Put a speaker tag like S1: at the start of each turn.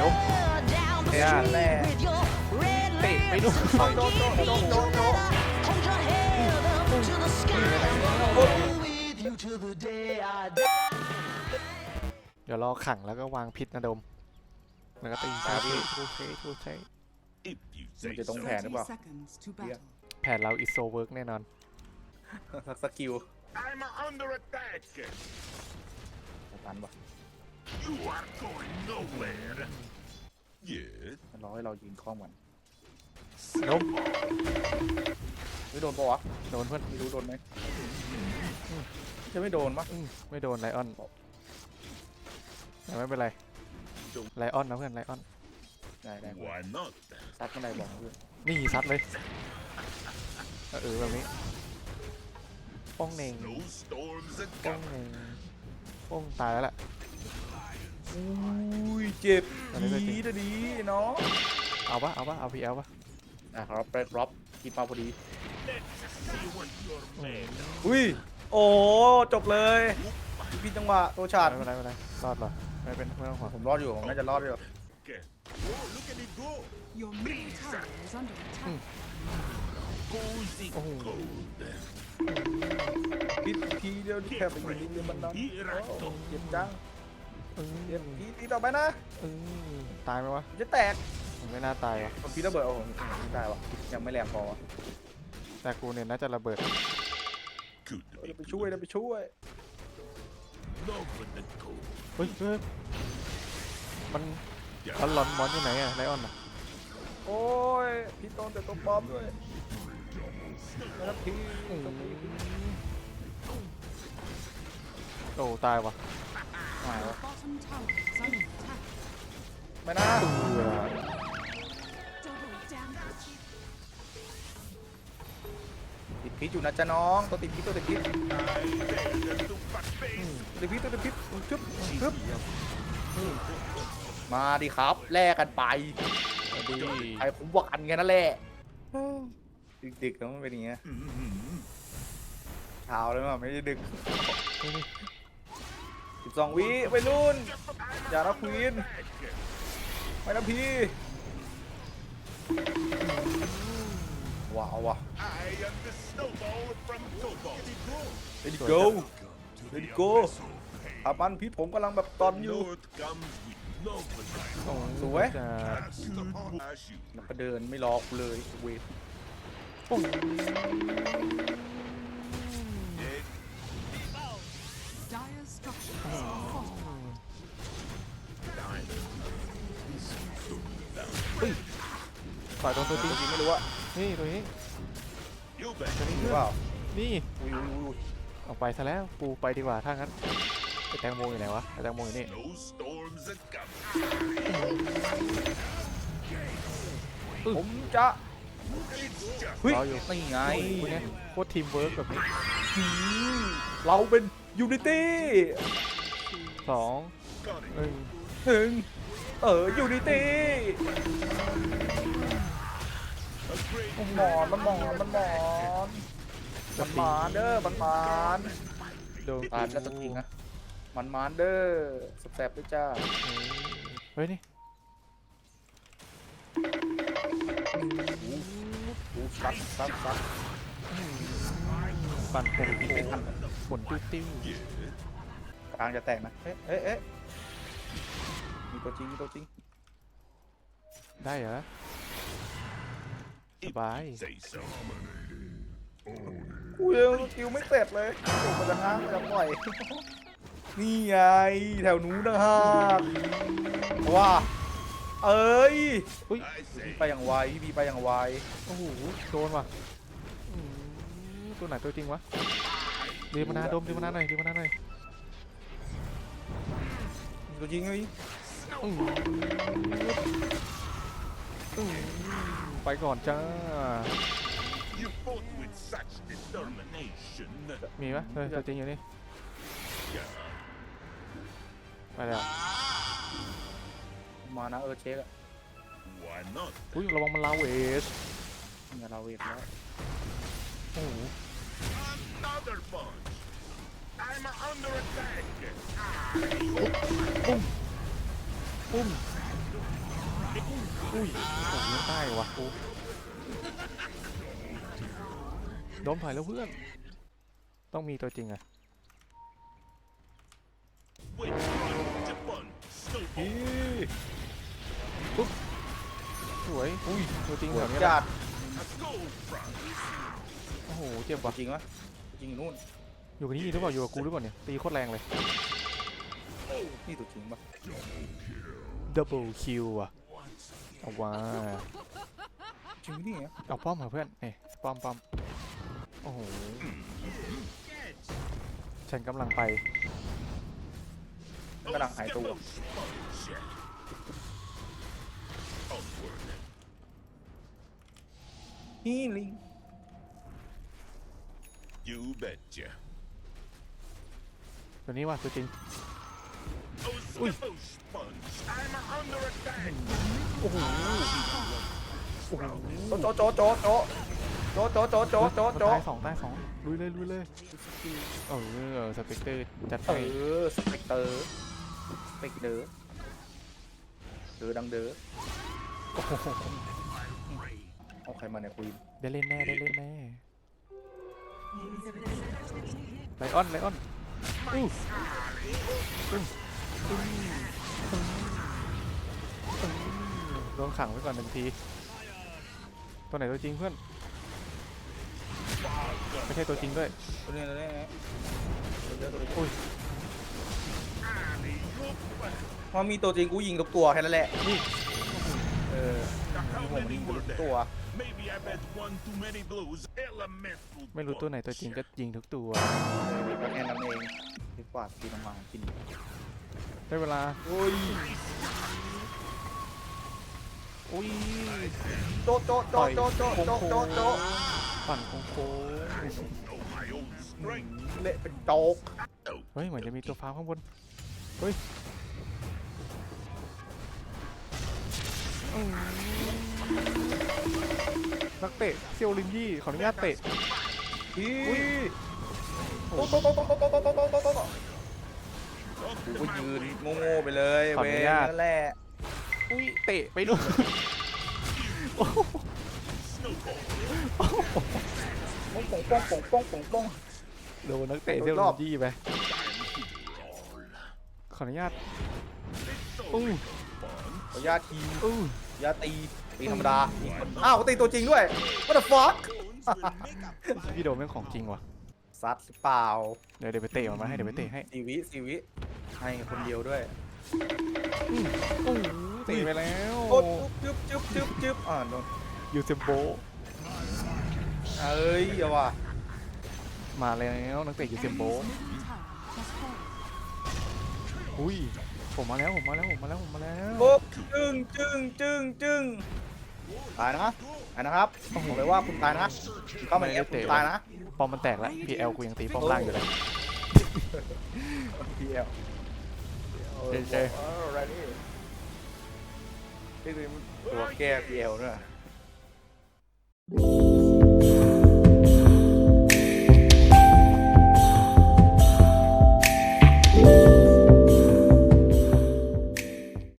S1: นก
S2: เนี่ยแน่
S1: เตะไปนู่น
S2: โดนโดนโดนโดนโดนโดน
S1: เดี๋ยวรอขังแล้วก็วางพิษนะดมแล้วก็ตีชาร์จทูเททูเท
S3: If you
S2: มัน
S3: say
S2: จะตรง
S3: so.
S2: แผนหรือเปล่า
S4: seconds to battle.
S1: แผนเราอิโซเวิร์กแน่นอน
S2: สักสกิล
S3: I'm under attack.
S2: ตันปะ
S3: You are going nowhere. Yes.
S2: มันรอให้เรายืนคล่อมกัน
S1: นก
S2: ไม่โดนปะวะ
S1: โดนเพื่อน
S2: ไม่รู้โดนไหมจะไม่โดนปะ
S1: อืมไม่โดนไลออนแต่ไม่เป็นไรไลออนนะเพื่อนไลออน
S2: ได้ได้
S3: Why not?
S2: ซัดเมื่อไหรบอกนะเพื่อน
S1: นี่ซัดเลย เออเออแบบนี้ ป้องเน่ง
S3: Snowstorms are
S1: ป้อง
S3: coming.
S1: เน่งป้องตายแล้วล่ะ
S2: อุ้ยเจ็บ
S1: อันนี้ก็จริ
S2: ดี
S1: ง
S2: นะดีเนาะ
S1: เอาปะเอาปะเอาพีเอลปะ
S2: อะครับไปรับกินปลาพอดี
S3: Let's see what you're made of.
S2: อุ้ยโอ้จบเลยพี่จังหวะตัวฉาด
S1: ไม่เป็นไรไม่เป็นไรรอดเหรอไม่เป็นไม่ต้องห่วง
S2: ผมรอดอยู่ผมน่าจะรอดอยู่
S3: Okay. Oh, look at it go.
S4: Your middle tower is under attack.
S3: Cozy
S1: Oh.
S3: cold.
S2: พิษทีเดียวที่แค่ไปอยู่ในเรือมันนั้น
S3: Here I
S2: โอ้
S3: go.
S2: เจ็บจัง
S1: อืม
S2: เจ็บทีทีต่อไปนะ
S1: อืมตายไหมวะ
S2: จะแตก
S1: มันไม่น่าตายวะ
S2: ผมพีระเบิดโอ้โหไม่ได้วะยังไม่แรงพอวะ
S1: แต่กูเนี่ยน่าจะระเบิด
S2: เดี๋ยวไปช่วยเดี๋ยวไปช่วย
S3: love with the cold.
S1: เฮ้ยเฮ้ยมันร้อนร้อนมอนอยู่ไหนอะไลออนอะ
S2: โอ้ยพี่โดนแต่ตัวปลอมด้วยนะครับพี่
S1: อืม
S2: ตรงนี้
S1: โอ้ตายวะ
S2: หายวะ
S4: Bottom tower is under attack.
S2: ไม่น่า
S1: เออ
S4: Double damage.
S2: ติดพิษอยู่นะจ๊ะน้องตัวติดพิษตัวติดพิษ
S3: I dare them to fat face.
S2: ตัวติดพิษตัวติดพิษชึบชึบมาดิครับแลกกันไป
S1: เอาดี
S2: ใครผมหวานไงนั่นแหละดึกๆแล้วมันเป็นอย่างเงี้ยเช้าเลยมั้งไม่ได้ดึก
S1: นี่นี่
S2: สิบสองวิไปรุ่น อย่านะควีนไปนะพี่ว้าวว่ะ
S3: I am the snowball from Tobo.
S2: Let it go Let it go อามันพิษผมกำลังแบบตอนอยู่
S3: North comes with love and light.
S1: โอ้
S2: สวย
S1: จะ
S3: Cast upon us you.
S2: แล้วก็เดินไม่รอกูเลยเวท
S4: Dire structures are fortified.
S1: ฝ่ายโดนตัวจริง
S2: จริงไม่รู้ว่า
S1: นี่ตัวนี้
S3: You bet.
S1: ตัวนี้
S2: หรื
S1: เพื่
S2: อ
S1: อ
S2: เปล่า
S1: นี่
S2: อุ้ยอุ้ยอุ้ย
S1: เอาไปซะแล้วกูไปดีกว่าถ้างั้นไอ้แตงโมอยู่ไหนวะไอ้แตงโมอยู่นี่
S3: Snowstorms are coming.
S2: ผมจะ
S3: It's just
S2: เฮ้ย
S1: รออยู่
S2: นี่ไง
S1: คุณเนี่ยโคตรทีมเวิร์กแบบนี้
S2: อืมเราเป็น ยูนิตี้
S1: สอง
S3: got it.
S1: หนึ่ง
S2: ถึงเออยูนิตี้
S3: A great
S2: มันหมอนมันหมอนมันหมอนมันหมานเด้อมันหมาน
S1: โดน
S2: ตายแล้วสักทีนะมันหมานเด้อแสบๆด้วยจ้า
S1: เฮ้ยนี่
S2: ดูซัดซัดซัด
S1: ปั่นผม
S2: ยิงไม่ทัน
S1: ผลติ้วติ้ว
S2: กลางจะแตกนะ เอ๊ะเอ๊ะเอ๊ะมีตัวจริงมีตัวจริง
S1: ได้เหรอ สบาย
S3: say so.
S2: กูยังสกิลไม่เสร็จเลยโอ้มันจะง้างมันจะปล่อย นี่ไง แถวนู้นนะฮะว้าเอ้ย
S1: อุ้ย
S3: I say
S2: ไปอย่างไวพี่บีไปอย่างไว
S1: โอ้โหโดนว่ะอืมตัวไหนตัวจริงวะ เรียมานาดมเรียมานาหน่อยเรียมานาหน่อย
S2: มีตัวจริงไหม
S1: อืมอืมไปก่อนจ้า
S3: you fought with such determination.
S1: มีปะเฮ้ยตัวจริงอยู่นี่ ไปแล้ว
S2: มานะเออเช็คอะ
S3: Why not?
S1: อุ้ยระวังมันลาเวส
S2: เนี่ยเราเวทแล้ว
S1: โอ้โห
S3: Another punch. I'm under attack.
S1: ปุ้มอุ้ยโอ้ยยังใต้วะกูโดนถอยแล้วเพื่อน ต้องมีตัวจริงอะ
S3: With front to fun. Snowball.
S1: ปุ๊บสวย อุ้ย ตัวจริง
S2: หั
S1: แถ
S2: ว
S1: วนี้แหละ
S2: จัด
S3: A gold front.
S1: โอ้โห เจ็บว่ะ
S2: จริงวะ จริงอยู่นู่น
S1: อยู่กับนี่หรือเปล่าอยู่กับกูหรือเปล่าเนี่ยตีโคตรแรงเลย
S2: นี่ตัวจริงปะ
S1: ดับเบิลคิวอะเอาว่า
S2: จริงนี่ไง
S1: เอาป้อมเหรอเพื่อนเอ้ยป้อมป้อมโอ้โหฉันกำลังไป
S2: กำลังหายตัว
S3: Sponge. Onward.
S2: นี่ลิง
S3: You betcha.
S1: ตัวนี้ว่ะตัวจริง
S3: Oh, Skippo Sponge. I'm under attack.
S1: โอ้โห
S2: โจโจโจโจโจโจโจโจโจโจ
S1: ตายสองตายสองลุยเลยลุยเลยเออสเปกเตอร์จัด
S2: เอ
S1: ไป
S2: อสเปกเตอร์สเปกเดอร์เดอดังเดอ
S1: โอ้โห
S2: เอาใครมาเนี่ยคุย
S1: ได้เล่นแน่ได้เล่นแน่ ไลออนไลออนอู้อู้อู้อู้โดนขังไว้ก่อนหนึ่งที ตัวไหนตัวจริงเพื่อน ไม่ใช่ตัวจริงด้วย
S2: ตัวนี้ตัวนี้ตัวนี้ตัวนี้
S1: อุ้ย
S2: พอมีตัวจริงกูยิงทุกตัวแค่นั้นแหละ
S1: นี่
S2: เออ
S3: How
S2: ผม
S3: many
S2: ยิง
S3: were
S2: ทุก
S3: there?
S2: ตัว
S3: Maybe I bet one too many blows. Elemental.
S1: ไม่รู้ตัวไหนตัวจริงก็ยิงทุกตัว
S2: ก็แค่นั้นเองดีกว่ากินมากิน
S1: ได้เวลา
S2: โอ้ย
S1: อุ้ย
S2: โจโจโจโจโจโจโจโจ
S1: ปั่นโค้ง
S3: Know my own strength.
S2: เละเป็นโจก
S1: ๆเฮ้ย เหมือนจะมีตัวฟ้าข้างบน เฮ้ย นักเตะเซียวลินยี่ขออนุญาตเตะ
S2: อีโอ้โหกูก็ยืนโง่ๆไปเลยเว
S1: ยนั่
S2: นแหละ
S1: อุ้ยเตะไปดูโอ้
S3: โห
S2: ป้องป้องป้องป้องป้องป้องป้อง
S1: โดนนักเตะเซียวลินยี่ไปขออนุญาตอุ้ย
S2: ขออนุญาตที
S1: อุ้ย
S2: ยาตีตีธรรมดาอ้าวตีตัวจริงด้วย what the fuck
S3: Bones will make up
S1: พี่โดมเป็นของจริงว่ะ
S2: ซัดหรือเปล่า
S1: เดี๋ยวเดี๋ยวไปเตะมันมาให้เดี๋ยวไปเตะให้
S2: สีวิสีวิให้คนเดียวด้วย
S1: โอ้โหเตะไปแล้ว
S2: โอ้จึ๊บจึ๊บจึ๊บจึ๊บอ่าโดน
S1: ยูเซมโบ
S2: เอ้ยอย่าว่ะ
S1: มาแล้วนักเตะยูเซมโบ
S4: Enemy's middle tower has fallen.
S1: อุ้ย ผมมาแล้วผมมาแล้วผมมาแล้วผมมาแล้ว
S2: ปุ๊บจึ้งจึ้งจึ้งจึ้งตายนะตายนะครับบอกเลยว่าคุณตายนะเข้ามาอย่างเงี้ยคุณตายนะ
S1: ปอมมันแตกแล้ว PL กูยังตีป้อมล่างอยู่เลย
S2: พีเอล
S1: เจ๊เจ๊
S2: อะไรนี่นี่คือตัวแก้พีเอลด้วย